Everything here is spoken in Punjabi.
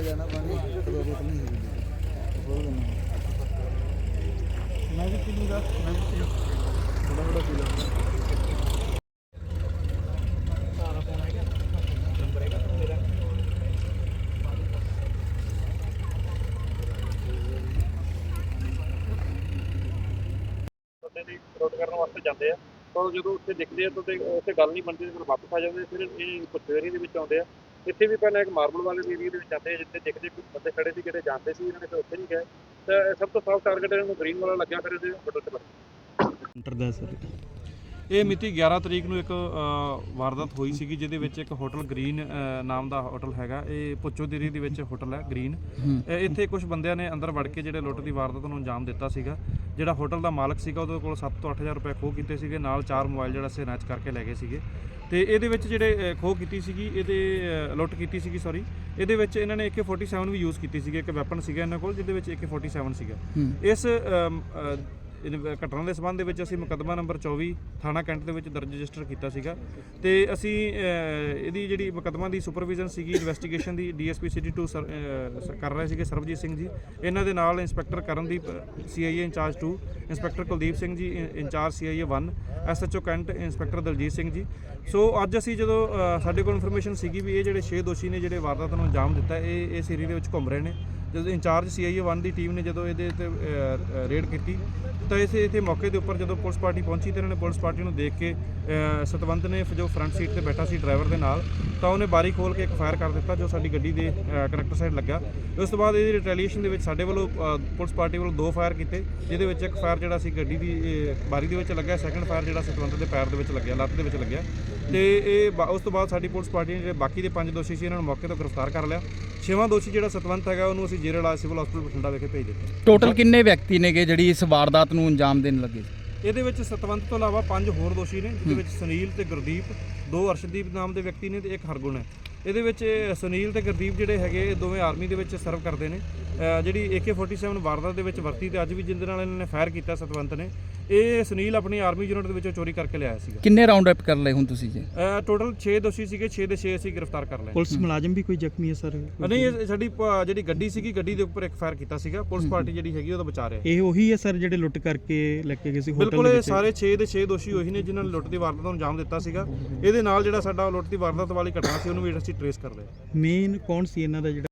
ਦਿੱਤਾ ਗਿਆ ਨਾ ਪਾਣੀ ਇੱਕ ਦੋ ਬੋਤਲ ਨਹੀਂ ਹੋਈ ਹੋਰ ਦੇਣਾ ਮੈਂ ਵੀ ਪੀ ਲੂੰਗਾ ਮੈਂ ਵੀ ਪੀ ਲੂੰਗਾ। ਥੋੜਾ ਥੋੜਾ ਪੀ ਲੂੰਗਾ ਬੰਦੇ ਦੀ ਵਿਰੋਧ ਕਰਨ ਵਾਸਤੇ ਜਾਂਦੇ ਆ। ਪਰ ਜਦੋਂ ਉੱਥੇ ਦਿਖਦੇ ਆ ਤਾਂ ਉੱਥੇ ਗੱਲ ਨਹੀਂ ਬਣਦੀ ਤੇ ਫਿਰ ਵਾਪਸ ਆ ਜਾਂਦੇ ਫਿਰ ਇਹ ਪੁੱਛੇਰੀ ਦੇ ਵਿੱਚ ਆਉਂਦੇ ਆ। ਇੱਥੇ ਵੀ ਪਹਿਲਾਂ ਇੱਕ ਮਾਰਬਲ ਵਾਲੇ ਦੇ ਏਰੀਆ ਦੇ ਵਿੱਚ ਆਉਂਦੇ ਆ ਜਿੱਥੇ ਦਿਖਦੇ ਕੋਈ ਬੰਦੇ ਖੜੇ ਸੀ, ਕਿਤੇ ਜਾਂਦੇ ਸੀ, ਇਹਨਾਂ ਨੇ ਫਿਰ ਉੱਥੇ ਨਹੀਂ ਗਏ। ਤਾਂ ਸਭ ਤੋਂ ਸੌਫਟ ਟਾਰਗੇਟ ਇਹਨੂੰ ਗ੍ਰੀਨ ਵਾਲਾ ਲੱਗਿਆ ਫਿਰ ਇਹਦੇ ਬਟਨ ਤੇ ਲੱਗ ਦਾ ਸਰ। ਇਹ ਮਿਤੀ 11 ਤਰੀਕ ਨੂੰ ਇੱਕ ਵਾਰਦਾਤ ਹੋਈ ਸੀਗੀ ਜਿਹਦੇ ਵਿੱਚ ਇੱਕ ਹੋਟਲ ਗ੍ਰੀਨ ਨਾਮ ਦਾ ਹੋਟਲ ਹੈਗਾ। ਇਹ ਪੁੱਚੋ ਦੇਰੀ ਦੇ ਵਿੱਚ ਹੋਟਲ ਹੈ ਗ੍ਰੀਨ। ਇੱਥੇ ਕੁਝ ਬੰਦਿਆਂ ਨੇ ਅੰਦਰ ਵੜ ਕੇ ਜਿਹੜੇ ਲੁੱਟ ਦੀ ਵਾਰਦਾਤ ਨੂੰ ਅੰਜਾਮ ਦਿੱਤਾ ਸੀਗਾ। ਜਿਹੜਾ ਹੋਟਲ ਦਾ ਮਾਲਕ ਸੀਗਾ ਉਹਦੇ ਕੋਲ 7 ਤੋਂ 8000 ਰੁਪਏ ਖੋਹ ਕੀਤੇ ਸੀਗੇ। ਨਾਲ ਚਾਰ ਮੋਬਾਈਲ ਜਿਹੜਾ ਸਨੈਚ ਕਰਕੇ ਲੈ ਗਏ ਸੀਗੇ। ਤੇ ਇਹਦੇ ਵਿੱਚ ਜਿਹੜੇ ਖੋਹ ਕੀਤੀ ਸੀਗੀ ਇਹਦੇ ਲੁੱਟ ਕੀਤੀ ਸੀਗੀ ਸੌਰੀ ਇਹਦੇ ਵਿੱਚ ਇਹਨਾਂ ਨੇ AK47 ਵੀ ਯੂਜ਼ ਕੀਤੀ ਸੀਗੀ। ਇੱਕ ਵੈਪਨ ਸੀਗਾ ਇਹਨਾਂ ਕੋਲ ਜਿਹਦੇ ਵਿੱਚ AK47 ਸੀਗਾ। ਇਸ ਇਨ- ਘਟਨਾ ਦੇ ਸਬੰਧ ਦੇ ਵਿੱਚ ਅਸੀਂ ਮੁਕੱਦਮਾ ਨੰਬਰ 24 ਥਾਣਾ ਕੈਂਟ ਦੇ ਵਿੱਚ ਦਰਜ ਰਜਿਸਟਰ ਕੀਤਾ ਸੀਗਾ। ਤੇ ਅਸੀਂ ਅ, ਇਹਦੀ ਜਿਹੜੀ ਮੁਕੱਦਮਾ ਦੀ ਸੁਪਰਵਿਜ਼ਨ ਸੀਗੀ ਇਨਵੈਸਟੀਗੇਸ਼ਨ ਦੀ ਡੀਐਸਪੀ ਸਿਟੀ 2 ਸਰ- ਅ, ਸ- ਕਰ ਰਹੇ ਸੀਗੇ ਸਰਬਜੀਤ ਸਿੰਘ ਜੀ। ਇਹਨਾਂ ਦੇ ਨਾਲ inspector Karandeep CIA incharge 2 inspector Kuldeep Singh ji ਇੰ incharge CIA 1 SHO cantt inspector Daljit Singh ji. So ਅੱਜ ਅਸੀਂ ਜਦੋਂ ਅ, ਸਾਡੇ ਕੋਲ ਇਨਫੋਰਮੇਸ਼ਨ ਸੀਗੀ ਵੀ ਇਹ ਜਿਹੜੇ 6 ਦੋਸ਼ੀ ਨੇ ਜਿਹੜੇ ਵਾਰਦਾਤ ਨੂੰ ਅੰਜਾਮ ਦਿੱਤਾ ਇਹ ਇਸ ਏਰੀਆ ਦੇ ਵਿੱਚ ਘੁੰਮ ਰਹੇ ਨੇ। ਜਦੋਂ ਇੰਚਾਰਜ ਸੀਆਈਏ 1 ਦੀ ਟੀਮ ਨੇ ਜਦੋਂ ਇਹਦੇ ਤੇ ਰੇਡ ਕੀਤੀ, ਤਾਂ ਇਸੇ ਇੱਥੇ ਮੌਕੇ ਦੇ ਉੱਪਰ ਜਦੋਂ ਪੁਲਿਸ ਪਾਰਟੀ ਪਹੁੰਚੀ ਤੇ ਇਹਨਾਂ ਨੇ ਪੁਲਿਸ ਪਾਰਟੀ ਨੂੰ ਦੇਖ ਕੇ ਸਤਵੰਤ ਨੇ ਜੋ ਫਰੰਟ ਸੀਟ ਤੇ ਬੈਠਾ ਸੀ ਡਰਾਈਵਰ ਦੇ ਨਾਲ, ਤਾਂ ਉਹਨੇ ਬਾਰੀ ਖੋਲ ਕੇ ਇੱਕ ਫਾਇਰ ਕਰ ਦਿੱਤਾ ਜੋ ਸਾਡੀ ਗੱਡੀ ਦੇ ਕਨੈਕਟਰ ਸਾਈਡ ਲੱਗਾ ਉਸ ਤੋਂ ਬਾਅਦ ਇਹਦੀ ਰਿਟੈਲੀਏਸ਼ਨ ਦੇ ਵਿੱਚ ਸਾਡੇ ਵੱਲੋਂ ਪੁਲਿਸ ਪਾਰਟੀ ਵੱਲੋਂ ਦੋ ਫਾਇਰ ਕੀਤੇ, ਜਿਹਦੇ ਵਿੱਚ ਇੱਕ ਫਾਇਰ ਜਿਹੜਾ ਸੀ ਗੱਡੀ ਦੀ ਬਾਰੀ ਦੇ ਵਿੱਚ ਲੱਗਿਆ ਸੈਕੰਡ ਫਾਇਰ ਜਿਹੜਾ ਸਤਵੰਤ ਦੇ ਪੈਰ ਦੇ ਵਿੱਚ ਲੱਗਿਆ, ਲੱਤ ਦੇ ਵਿੱਚ ਲੱਗਿਆ। ਤੇ ਇਹ ਬਾ- ਉਸ ਤੋਂ ਬਾਅਦ ਸਾਡੀ ਪੁਲਿਸ ਪਾਰਟੀ ਨੇ ਜਿਹੜੇ ਬਾਕੀ ਦੇ ਪੰਜ ਦੋਸ਼ੀ ਸੀ, ਇਹਨਾਂ ਨੂੰ ਮੌਕੇ ਤੋਂ ਗ੍ਰਿਫਤਾਰ ਕਰ ਲਿਆ। ਛੇਵਾਂ ਦੋਸ਼ੀ ਜਿਹੜਾ ਸਤਵੰਤ ਹੈਗਾ ਉਹਨੂੰ ਅਸੀਂ ਜੇਰੇ ਇਲਾਜ ਸਿਵਲ ਹਸਪੀਟਲ ਬਠਿੰਡਾ ਵਿਖੇ ਭੇਜ ਦਿੱਤਾ। ਟੋਟਲ ਕਿੰਨੇ ਵਿਅਕਤੀ ਨੇਗੇ ਜਿਹੜੀ ਇਸ ਵਾਰਦਾਤ ਨੂੰ ਅੰਜਾਮ ਦੇਣ ਲੱਗੇ? ਇਹਦੇ ਵਿੱਚ ਸਤਵੰਤ ਤੋਂ ਇਲਾਵਾ ਪੰਜ ਹੋਰ ਦੋਸ਼ੀ ਨੇ ਜਿਹਦੇ ਵਿੱਚ ਸੁਨੀਲ ਤੇ ਗੁਰਦੀਪ ਦੋ ਅਰਸ਼ਦੀਪ ਨਾਮ ਦੇ ਵਿਅਕਤੀ ਨੇ ਤੇ ਇੱਕ ਹਰਗੁਣ ਹੈ। ਇਹਦੇ ਵਿੱਚ ਸੁਨੀਲ ਤੇ ਗੁਰਦੀਪ ਜਿਹੜੇ ਹੈਗੇ ਇਹ ਦੋਵੇਂ ਆਰਮੀ ਦੇ ਵਿੱਚ ਸਰਵ ਕਰਦੇ ਨੇ। ਜਿਹੜੀ AK47 ਵਾਰਦਾਤ ਦੇ ਵਿੱਚ ਵਰਤੀ ਤੇ ਅੱਜ ਵੀ ਜਿੰਦੇ ਨਾਲ ਇਹਨਾਂ ਨੇ ਫਾਇਰ ਕੀਤਾ ਸਤਵੰਤ ਨੇ ਇਹ ਸੁਨੀਲ ਆਪਣੀ ਆਰਮੀ ਯੂਨਿਟ ਦੇ ਵਿੱਚੋਂ ਚੋਰੀ ਕਰਕੇ ਲਿਆਇਆ ਸੀਗਾ। ਕਿੰਨੇ ਰਾਉਂਡ ਅਪ ਕਰ ਲਏ ਹੁਣ ਤੁਸੀਂ ਜੀ? ਟੋਟਲ 6 ਦੋਸ਼ੀ ਸੀਗੇ 6 ਦੇ 6 ਅਸੀਂ ਗ੍ਰਿਫਤਾਰ ਕਰ ਲਏ। ਪੁਲਿਸ ਮੁਲਾਜ਼ਮ ਵੀ ਕੋਈ ਜ਼ਖਮੀ ਹੈ ਸਰ? ਨਹੀਂ ਇਹ ਸਾਡੀ ਪ- ਜਿਹੜੀ ਗੱਡੀ ਸੀਗੀ ਗੱਡੀ ਦੇ ਉੱਪਰ ਇੱਕ ਫਾਇਰ ਕੀਤਾ ਸੀਗਾ। ਪੁਲਿਸ ਪਾਰਟੀ ਜਿਹੜੀ ਹੈਗੀ ਉਹਦਾ ਬਚਾ ਰਿਹਾ। ਇਹ ਉਹੀ ਹੈ ਸਰ ਜਿਹੜੇ ਲੁੱਟ ਕਰਕੇ ਲੈ ਕੇ ਗਏ ਸੀ ਹੋਟਲ ਬਿਲਕੁਲ ਦੇ ਇਹ ਵਿੱਚ? ਸਾਰੇ 6 ਦੇ 6 ਦੋਸ਼ੀ ਉਹੀ ਨੇ ਜਿਨ੍ਹਾਂ ਨੇ ਲੁੱਟ ਦੀ ਵਾਰਦਾਤ ਨੂੰ ਅੰਜਾਮ ਦਿੱਤਾ ਸੀਗਾ। ਇਹਦੇ ਨਾਲ ਜਿਹੜਾ ਸਾਡਾ ਲੁੱਟ ਦੀ ਵਾਰਦਾਤ ਵਾਲੀ ਘਟਨਾ ਸੀ ਉਹਨੂੰ ਵੀ ਅਸੀਂ ਟਰੇਸ ਕਰ ਹਾਂ ਮੇਨ ਕੌਣ ਸੀ ਇਹਨਾਂ ਦਾ ਜਿਹੜਾ